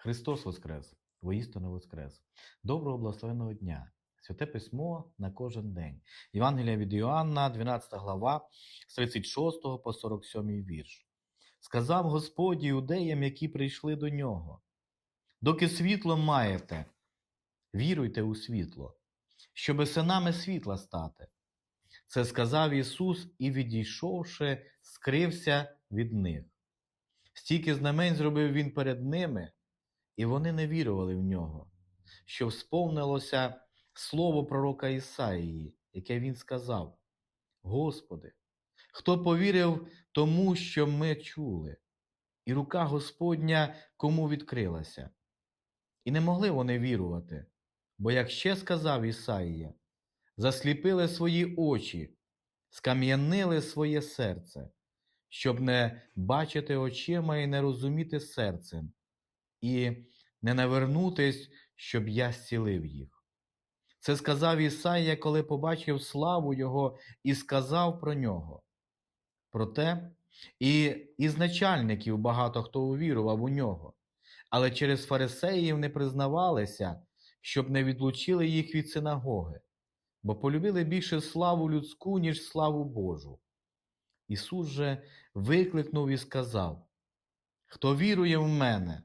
Христос Воскрес! Воістину Воскрес! Доброго благословенного дня! Святе письмо на кожен день. Євангелія від Іоанна, 12 глава, з 36 по 47 вірш. Сказав Господь іудеям, які прийшли до нього. Доки світло маєте, віруйте у світло, щоби синами світла стати. Це сказав Ісус і, відійшовши, скрився від них. Стільки знамень зробив Він перед ними, і вони не вірували в нього, що сповнилося слово пророка Ісаїї, яке він сказав: Господи, хто повірив тому, що ми чули, і рука Господня кому відкрилася. І не могли вони вірувати, бо, як ще сказав Ісаїя, засліпили свої очі, скам'янили своє серце, щоб не бачити очима і не розуміти серцем, і не навернутись, щоб я зцілив їх. Це сказав Ісаїя, коли побачив славу Його і сказав про нього. Проте і із начальників багато хто увірував у нього, але через фарисеїв не признавалися, щоб не відлучили їх від синагоги, бо полюбили більше славу людську, ніж славу Божу. Ісус же викликнув і сказав: Хто вірує в мене,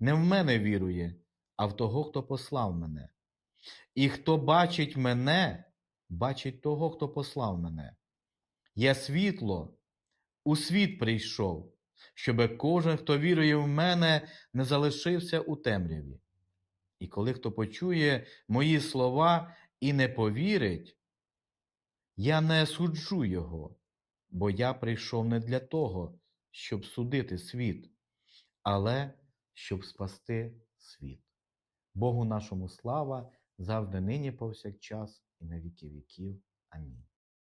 не в мене вірує, а в того, хто послав мене. І хто бачить мене, бачить того, хто послав мене. Я світло, у світ прийшов, щоби кожен, хто вірує в мене, не залишився у темряві. І коли хто почує мої слова і не повірить, я не суджу його, бо я прийшов не для того, щоб судити світ, але щоб спасти світ. Богу нашому слава завжди нині повсякчас і на віки віків. Амінь.